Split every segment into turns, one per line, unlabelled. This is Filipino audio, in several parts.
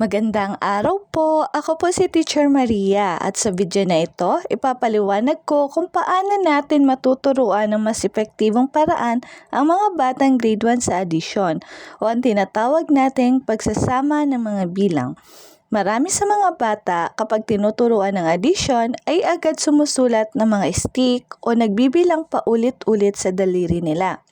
Magandang araw po. Ako po si Teacher Maria at sa video na ito, ipapaliwanag ko kung paano natin matuturuan ng mas epektibong paraan ang mga batang grade 1 sa addition o ang tinatawag nating pagsasama ng mga bilang. Marami sa mga bata kapag tinuturuan ng addition ay agad sumusulat ng mga stick o nagbibilang paulit-ulit sa daliri nila.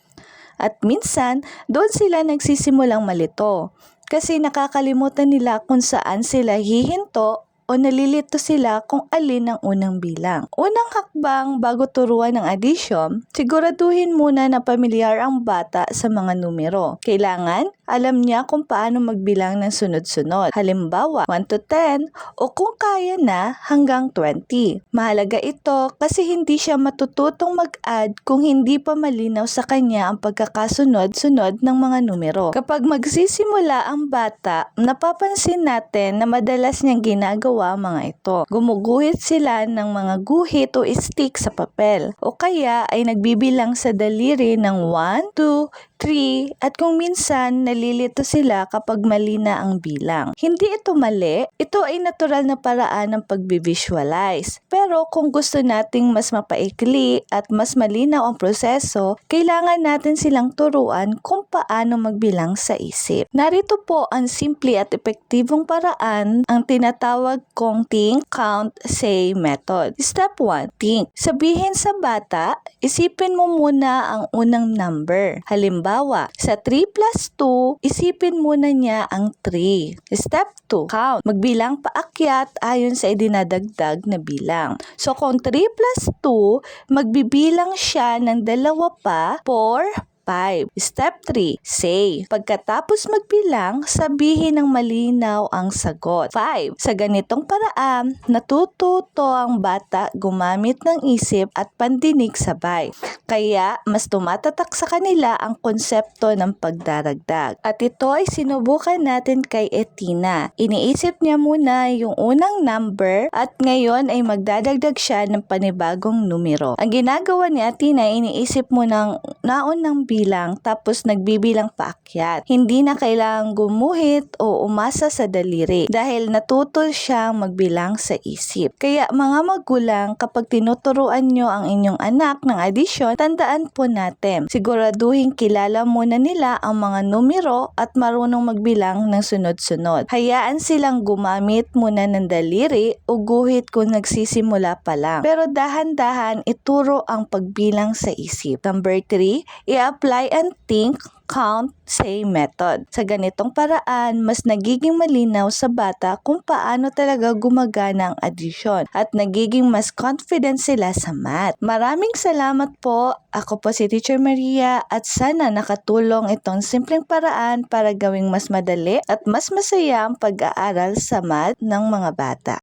At minsan, doon sila nagsisimulang malito kasi nakakalimutan nila kung saan sila hihinto o nalilito sila kung alin ang unang bilang. Unang hakbang bago turuan ng addition, siguraduhin muna na pamilyar ang bata sa mga numero. Kailangan alam niya kung paano magbilang ng sunod-sunod. Halimbawa, 1 to 10 o kung kaya na hanggang 20. Mahalaga ito kasi hindi siya matututong mag-add kung hindi pa malinaw sa kanya ang pagkakasunod-sunod ng mga numero. Kapag magsisimula ang bata, napapansin natin na madalas niyang ginagawa mga ito. Gumuguhit sila ng mga guhit o stick sa papel o kaya ay nagbibilang sa daliri ng 1, 2, 3 at kung minsan nalilito sila kapag mali na ang bilang. Hindi ito mali, ito ay natural na paraan ng pagbi-visualize. Pero kung gusto nating mas mapaikli at mas malinaw ang proseso, kailangan natin silang turuan kung paano magbilang sa isip. Narito po ang simple at epektibong paraan ang tinatawag kong think, count, say method. Step 1. Think. Sabihin sa bata, isipin mo muna ang unang number. Halimbawa, sa 3 plus 2, isipin muna niya ang 3. Step 2. Count. Magbilang paakyat ayon sa idinadagdag na bilang. So kung 3 plus 2, magbibilang siya ng dalawa pa, 4, 5. Step 3, say. Pagkatapos magbilang, sabihin ng malinaw ang sagot. 5. Sa ganitong paraan, natututo ang bata gumamit ng isip at pandinig sabay. Kaya, mas tumatatak sa kanila ang konsepto ng pagdaragdag. At ito ay sinubukan natin kay Etina. Iniisip niya muna yung unang number at ngayon ay magdadagdag siya ng panibagong numero. Ang ginagawa ni Atina, iniisip mo ng naunang bilang tapos nagbibilang paakyat. Hindi na kailangang gumuhit o umasa sa daliri dahil natuto siyang magbilang sa isip. Kaya mga magulang, kapag tinuturuan nyo ang inyong anak ng addition, tandaan po natin, siguraduhin kilala muna nila ang mga numero at marunong magbilang ng sunod-sunod. Hayaan silang gumamit muna ng daliri o guhit kung nagsisimula pa lang. Pero dahan-dahan ituro ang pagbilang sa isip. Number 3, i-apply and think count, say method. Sa ganitong paraan, mas nagiging malinaw sa bata kung paano talaga gumagana ang addition at nagiging mas confident sila sa math. Maraming salamat po. Ako po si Teacher Maria at sana nakatulong itong simpleng paraan para gawing mas madali at mas masaya ang pag-aaral sa math ng mga bata.